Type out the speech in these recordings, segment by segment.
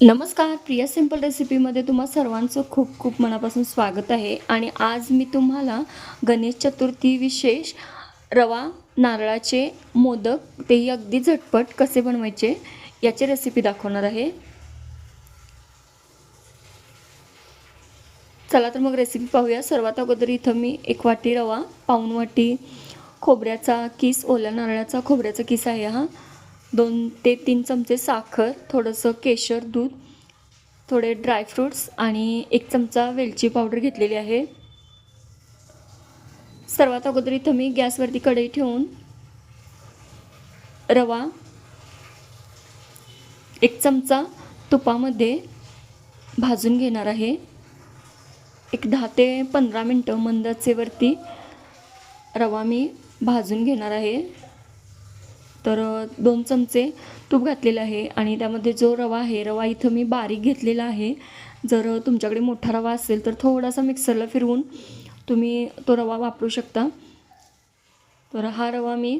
नमस्कार प्रिया सिंपल रेसिपीमध्ये तुम्हा सर्वांचं खूप खूप मनापासून स्वागत आहे. आणि आज मी तुम्हाला गणेश चतुर्थी विशेष रवा नारळाचे मोदक तेही अगदी झटपट कसे बनवायचे याची रेसिपी दाखवणार आहे. चला तर मग रेसिपी पाहूया. सर्वात अगोदर इथं मी एक वाटी रवा पाऊण वाटी खोबऱ्याचा किस ओल्या नारळाचा खोबऱ्याचा किस आहे हा. दोन ते तीन चमचे साखर थोडंसं केशर दूध थोडे ड्रायफ्रूट्स आणि एक चमचा वेलची पावडर घेतलेली आहे. सर्वात अगोदर इथं मी गॅसवरती कढई ठेवून रवा एक चमचा तुपामध्ये भाजून घेणार आहे. एक दहा ते पंधरा मिनटं मंदाचेवरती रवा मी भाजून घेणार आहे. तर दोन चमचे तूप घातलेलं आहे आणि त्यामध्ये जो रवा आहे रवा इथं मी बारीक घेतलेला आहे. जर तुमच्याकडे मोठा रवा असेल तर थोडासा मिक्सरला फिरवून तुम्ही तो रवा वापरू शकता. तर हा रवा मी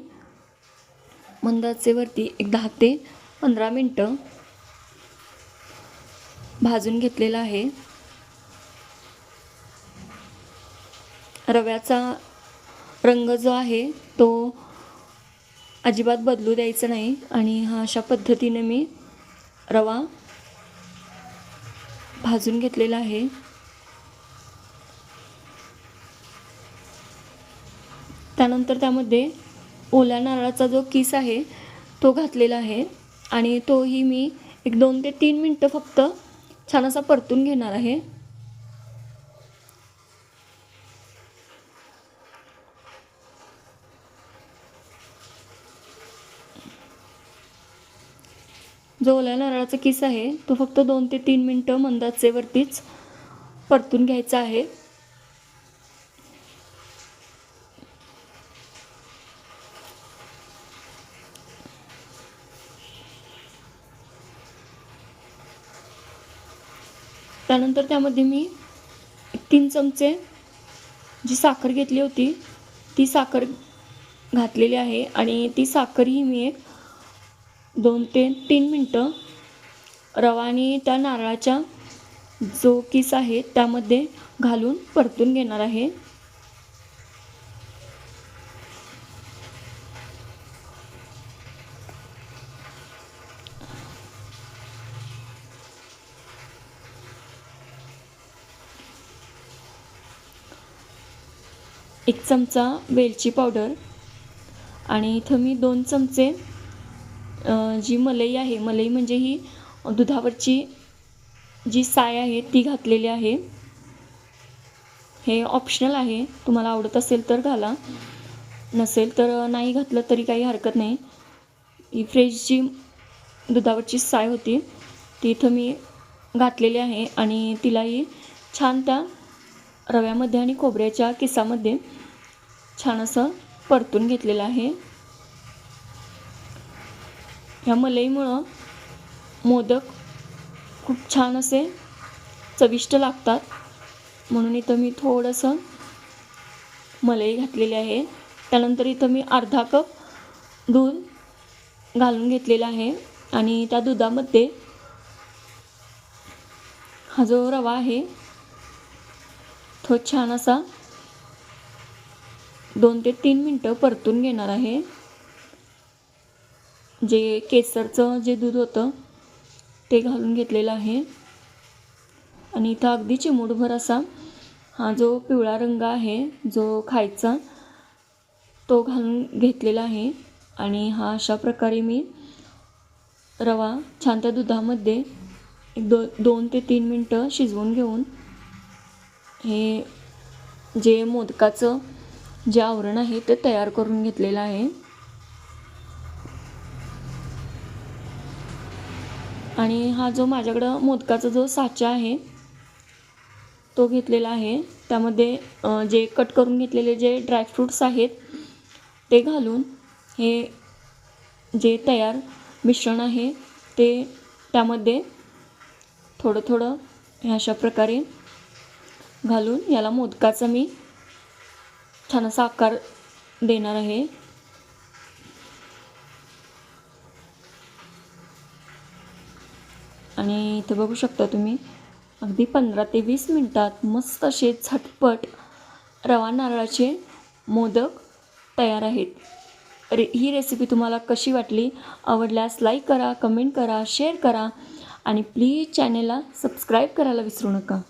मंदाचेवरती एक दहा ते पंधरा मिनटं भाजून घेतलेला आहे. रव्याचा रंग जो आहे तो अजिबात बदलू द्यायचं नाही. आणि हा अशा पद्धतीने मी रवा भाजून घेतलेला आहे. त्यानंतर त्यामध्ये ओल्या नारळाचा जो किस आहे तो घातलेला आहे. आणि तोही मी एक दोन ते तीन मिनटं फक्त छान असा परतून घेणार आहे. जो ओल्या नारळाचा किस आहे. तो फक्त दोन ते तीन मिनटं मंदाचेवरतीच परतून घ्यायचा आहे. त्यानंतर त्यामध्ये मी तीन चमचे जी साखर घेतली होती ती साखर घातलेली आहे. आणि ती साखर ही मी एक दोन ते तीन मिनटं रवा आणि त्या नारळाच्या जो किस आहे त्यामध्ये घालून परतून घेणार आहे. एक चमचा वेलची पावडर आणि इथं मी दोन चमचे जी मलई आहे मलई म्हणजे ही दुधावरची जी साय आहे ती घातलेली आहे. हे ऑप्शनल आहे. तुम्हाला आवडत असेल तर घाला. नसेल तर नाही घातलं तरी काही हरकत नाही. ही फ्रेश जी दुधावरची साय होती. ती इथं मी घातलेली आहे आणि तिलाही छान त्या रव्यामध्ये आणि खोबऱ्याच्या किसामध्ये छान असं परतून घेतलेलं आहे. ह्या मलईमुळं मोदक खूप छान असे चविष्ट लागतात. म्हणून इथं मी थोडंसं मलई घातलेली आहे. त्यानंतर इथं मी अर्धा कप दूध घालून घेतलेलं आहे. आणि त्या दुधामध्ये हा जो रवा आहे तो छान असा दोन ते तीन मिनटं परतून घेणार आहे. जे केसरचं जे दूध होतं ते घालून घेतलेलं आहे. आणि इथं अगदी चिमूटभर असा हा जो पिवळा रंग आहे जो खायचा तो घालून घेतलेला आहे. आणि हा अशा प्रकारे मी रवा छान त्या दुधामध्ये एक दो दोन ते तीन मिनटं शिजवून घेऊन हे जे मोदकाचं जे आवरण आहे ते तयार करून घेतलेलं आहे. आणि हा जो माझ्याकडं मोदकाचा जो साचा आहे तो घेतलेला आहे. त्यामध्ये जे कट करून घेतलेले जे ड्रायफ्रूट्स आहेत ते घालून हे जे तयार मिश्रण आहे ते त्यामध्ये थोडं थोडं अशा प्रकारे घालून याला मोदकाचा मी छान असा आकार देणार आहे. आणि इथं बघू शकता तुम्ही अगदी पंधरा ते वीस मिनटात मस्त असे झटपट रवा नारळाचे मोदक तयार आहेत. रे ही रेसिपी तुम्हाला कशी वाटली? आवडल्यास लाईक करा कमेंट करा शेअर करा आणि प्लीज चॅनेलला सबस्क्राईब करायला विसरू नका.